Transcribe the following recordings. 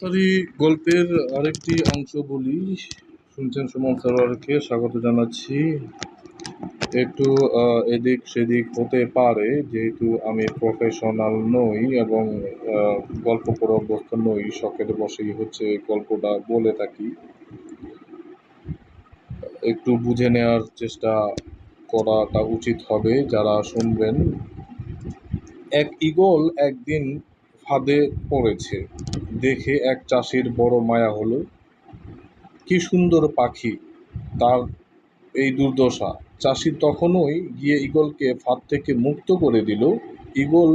তারই গল্পের আরেকটি অংশ বলি। শুনছেন সুমন সরোয়ারকে স্বাগত জানাচ্ছি। একটু এদিক সেদিক হতে পারে, যেহেতু আমি প্রফেশনাল নই এবং গল্প পড়ে অভ্যস্ত নই, শখের বসেই হচ্ছে গল্পটা বলে থাকি। একটু বুঝে নেওয়ার চেষ্টা করাটা উচিত হবে যারা শুনবেন। এক ঈগল একদিন ফাঁদে পড়েছে। দেখে এক চাষির বড় মায়া হলো, কি সুন্দর পাখি, তার এই দুর্দশা। চাষি তখনই গিয়ে ঈগলকে ফাঁদ থেকে মুক্ত করে দিল। ঈগল,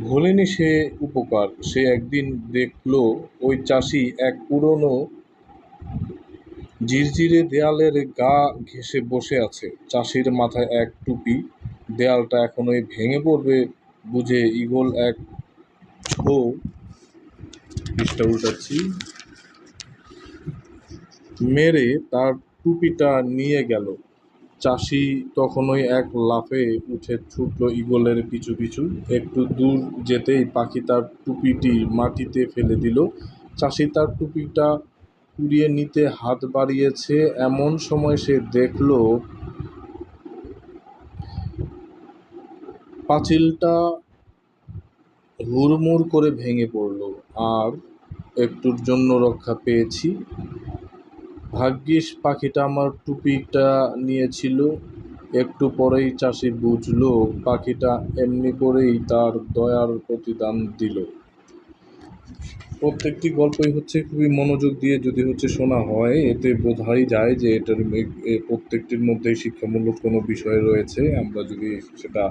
ভোলেনি সে উপকার। সে একদিন দেখল, ওই চাষি এক পুরনো ঝিরঝিরে দেয়ালের গা ঘেঁষে বসে আছে। চাষির মাথায় এক টুপি, দেয়ালটা এখনোই ভেঙে পড়বে বুঝে ঈগল এক ছো পৃষ্ঠা উল্টাচ্ছি। মেরে তার টুপিটা নিয়ে গেল। চাষি তখনই এক লাফে উঠে ছুটল ঈগলের পিছু পিছু। একটু দূর যেতেই পাখি তার টুপিটি মাটিতে ফেলে দিল। চাষি তার টুপিটা কুড়িয়ে নিতে হাত বাড়িয়েছে। এমন সময় সে দেখল, পাঁচিলটা হুড়মুড় করে ভেঙে পড়ল। আর একটুর জন্য রক্ষা পেয়েছি। ভাগ্যিস পাখিটা আমার টুপিটা নিয়েছিল। একটু পরেই চাষি বুঝলো, পাখিটা এমনি করেই তার দয়ার প্রতিদান দিল। প্রত্যেকটি গল্পই হচ্ছে খুবই মনোযোগ দিয়ে যদি হচ্ছে শোনা হয়, এতে বোঝাই যায় যে এটার প্রত্যেকটির মধ্যেই শিক্ষামূলক কোনো বিষয় রয়েছে। আমরা যদি সেটা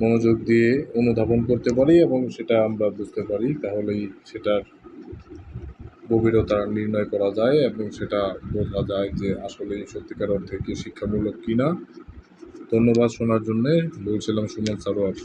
মনোযোগ দিয়ে অনুধাবন করতে পারি এবং সেটা আমরা বুঝতে পারি, তাহলেই সেটার গভীরতা নির্ণয় করা যায় এবং সেটা বোঝা যায় যে আসলে সত্যিকার অর্থে কি শিক্ষামূলক কি না ধন্যবাদ শোনার জন্যে। বলছিলাম সুমন সারোয়ার।